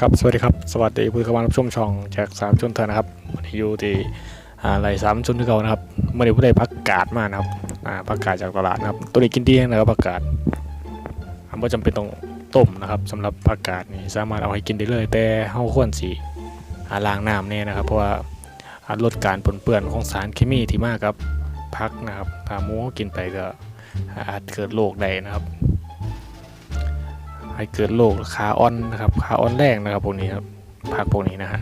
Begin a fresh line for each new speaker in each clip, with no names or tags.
ครับสวัสดีครับสวัสดีผู้เข้ามารับชมช่องจากสามชนเถอนะครับวันนี้อยู่ที่อ่าไหลสามชนที่เขานะครับเมื่อนี้ผู้ใดพักกาดมานะครับพักกาดจากตลาดนะครับตัวนี้กินดีนะครับผักกาดอ่าไม่จำเป็นต้องต้มนะครับสำหรับผักกาดนี่สามารถเอาให้กินได้เลย แต่เฮาควรสีล้างน้ำเนี่ยนะครับ เพราะว่าลดการปนเปื้อนของสารเคมีที่มากครับพักนะครับถ้าหมูกินไปก็อาจเกิดโรคได้นะครับ ให้เกิดโรคขาอ่อนนะครับขาอ่อนแรงนะครับพวกนี้ครับผักพวกนี้นะฮะ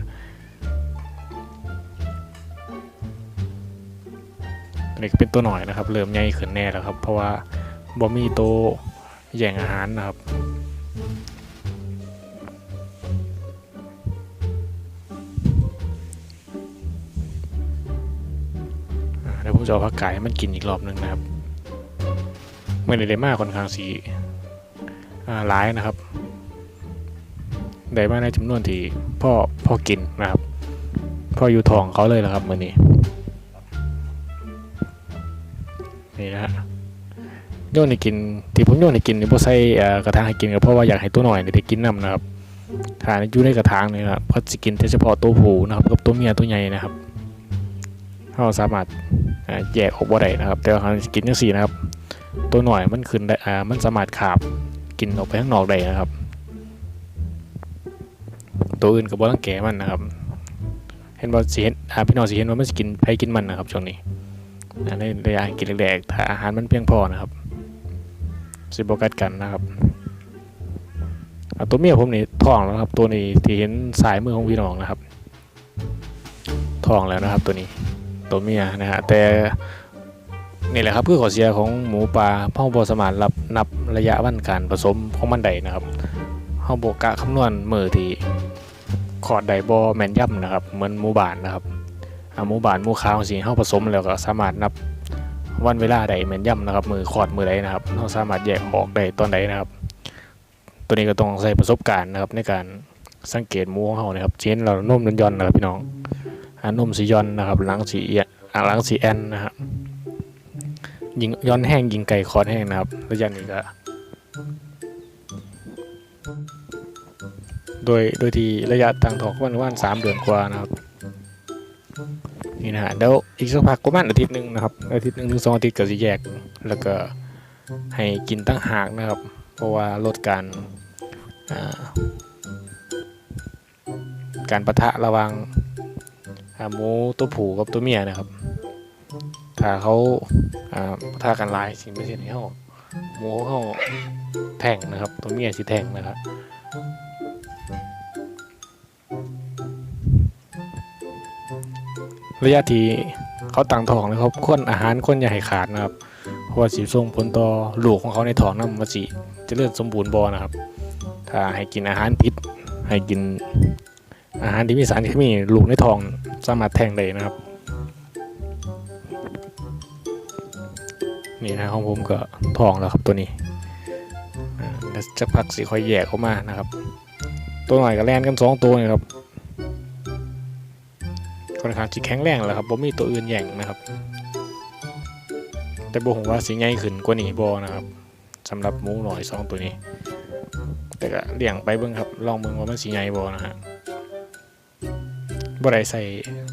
อันนี้ก็เป็นตัวหน่อยนะครับ เริ่มใหญ่ขึ้นแน่แล้วครับ เพราะว่าบ่มีโตแย่งอาหารนะครับเดี๋ยวผมจะเอาผักไก่ให้มันกินอีกรอบหนึงนะครับ ไม่ได้ได้มากค่อนข้างสี หลายนะครับได้มาในจำนวนที่พ่อพ่อกินนะครับ พ่ออยู่ทองเขาเลยนะครับมือนี้นี่นะฮะโยนให้กินที่ผมโยนให้กินนี่พ่ใส่กระถางให้กินก็เพราะว่าอยากให้ตัวหน่อยได้กินน้ำนะครับถ้าอยู่ในกระถางนี่นะครับเพราะจะกินเฉพาะตัวผู้นะครับกับตัวเมียตัวใหญ่นะครับเราสามารถแยกออกบ่ได้นะครับ แต่ว่าเขาจะกินจังสี่นะครับ ตัวหน่อยมันขึ้นได้มันสามารถขาบ กินออกไปข้างนอกได้นะครับ ตัวอื่นก็บ่ต้องแก่มันนะครับ เห็นว่าสิเห็นอาพี่น้องสิเห็นว่ามันกินไผกินมันนะครับช่วงนี้อันนี้ระยะกินแรกๆถ้าอาหารมันเพียงพอนะครับสิบ่กัดกันนะครับตัวเมียผมนี่ท้องแล้วครับ ตัวนี้ที่เห็นสายมือของพี่น้องนะครับท้องแล้วนะครับ ตัวนี้ตัวเมียนะฮะแต่ นี่แหละครับคือข้อเสียของหมูปลาเฮาบ่สมารถรับนับระยะวันการผสมของมันได้นะครับเฮาบ่กะคำนวณมือที่ขอดไดบ่แมนย่ำนะครับเหมือนหมูบ้านนะครับหมูบ้านหมูขาวสิเฮาผสมแล้วก็สามารถนับวันเวลาได้แมนย่ำนะครับมือขอดมือใดนะครับเฮาสามารถแยกออกได้ตอนใดนะครับ ตัวนี้ก็ต้องใช้ประสบการณ์นะครับในการสังเกตหมูของเฮานะครับเช่นเรานมย่อนๆนะครับพี่น้องอ่านมสีย่อนนะครับหลังสีเอียอ่าหลังสีแอนนะครับ ยิงย้อนแห้งยิงไก่คอนแห้งนะครับระยะนี้ก็โดยโดยที่ระยะทางถอกวันว่านสามเดือนกว่านะครับนี่นะฮะแล้วอีกสักพักประมาณอาทิตย์หนึ่งนะครับอาทิตย์หนึ่งถึงสองอาทิตย์ก็จะแยก แล้วก็ให้กินตั้งหากนะครับ เพราะว่าลดการการประทะระว่างหมูตัวผูกับตัวเมียนะครับ ถ้าเขา อ่าปะทะกันลายสิ่งไม่ใช่ในห้องหมูเข้าแทงนะครับ ตัวเมียสิแทงนะครับระยะที่เขาตั้งทองนะครับควรอาหารควรอย่าให้ขาดนะครับ เพราะว่าสิส่งผลต่อลูกของเขาในท้องนั่นมันสิจะเลื่อนสมบูรณ์บอนะครับ ถ้าให้กินอาหารพิษให้กินอาหารที่มีสารเคมีลูกในท้องสามารถแทงได้นะครับ นี่นะของผมก็ทองแล้วครับตัวนี้แล้วจะพักสีค่อยแยกออกมานะครับ ตัวหน่อยก็แล่นกันสองตัวนี่ครับค่อนข้างจะแข็งแรงแล้วครับบ่มีตัวอื่นแย่งนะครับ แต่บ่ผมว่าสีใหญ่ขึ้นกว่านี้บ่นะครับสำหรับหมูหน่อยสองตัวนี้ แต่ก็เลี้ยงไปเบิ่งครับ ลองเบิ่งว่ามันสีใหญ่บ่นะฮะบ่ได้ใส่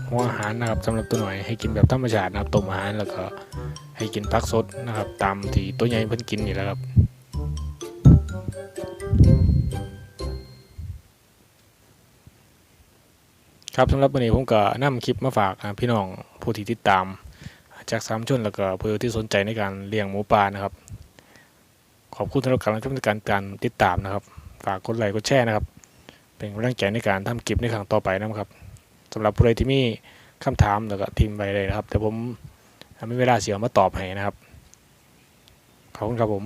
หัวอาหารนะครับสำหรับตัวหน่อยให้กินแบบธรรมชาตินะครับต้มอาหารแล้วก็ ให้กินผักสดนะครับ ตามที่ตัวใหญ่เพิ่นกินนี่แหละครับครับสำหรับวันนี้ผมก็นำคลิปมาฝากพี่น้องผู้ที่ติดตาม จากสามชนแล้วก็ผู้ที่สนใจในการเลี้ยงหมูป่านะครับ ขอบคุณสำหรับการรับชมในการการติดตามนะครับ ฝากกดไลค์กดแชร์นะครับ เป็นกำลังใจในการทำคลิปในครั้งต่อไปนะครับสำหรับผู้ใดที่มีคำถามแล้วก็ทีมไปเลยนะครับ แต่ผม ถ้ามีเวลาเสียมาตอบให้นะครับ ขอบคุณครับผม